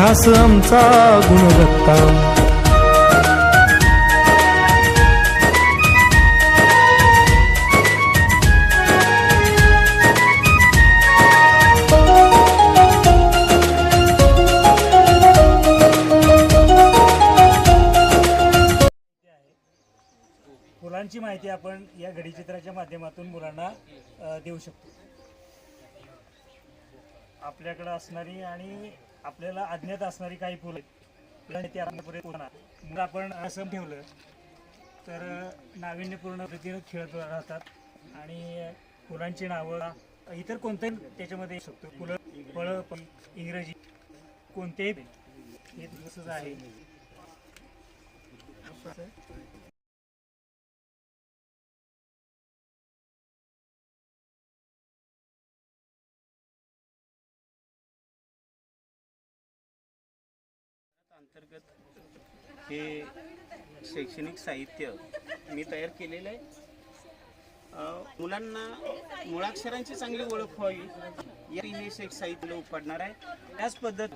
अभ्यास आमचा गुणवत्ता. फुलांची माहिती आपण या घडीचित्राच्या माध्यमातून मुलांना देऊ शकतो. आपल्याकडे असणारी आणि आपल्याला अज्ञात असणारी काही फुलं आहेत. ते मग आपण असं ठेवलं तर नाविन्यपूर्ण पद्धतीनं खेळत राहतात. आणि फुलांची नावं इतर कोणत्याही त्याच्यामध्ये येऊ शकतो. फुलं फळं पण इंग्रजी कोणतेही हे तसंच आहे. अंतर्गत हे शैक्षणिक साहित्य मी तयार केलेलं आहे. मुलांना मुळाक्षरांची चांगली ओळख व्हावी. या हे शैक्षणिक साहित्य उपाडणार आहे. त्याच पद्धत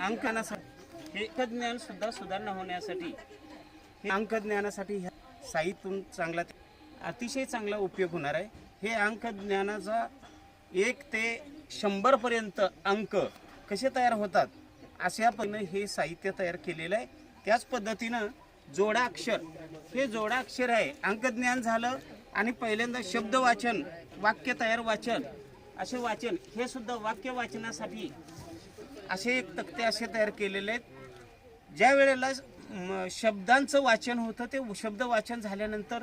अंकनासाठी हे अंकज्ञानसुद्धा सुधारणा होण्यासाठी हे अंकज्ञानासाठी ह्या साहित्यातून चांगला अतिशय चांगला उपयोग होणार आहे. हे अंकज्ञानाचा एक ते शंभरपर्यंत अंक कसे तयार होतात अशा पद्धतीनं हे साहित्य तयार केलेलं आहे. त्याच पद्धतीनं जोडाक्षर हे जोडाक्षर आहे. अंकज्ञान झालं आणि पहिल्यांदा शब्द वाचन वाक्य तयार वाचन असे वाचन हे सुद्धा वाक्य वाचनासाठी असे एक तक्ते असे तयार केलेले आहेत. ज्या वेळेला शब्दांचं वाचन होतं ते शब्द वाचन झाल्यानंतर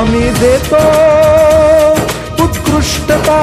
आम्ही देतो उत्कृष्टता.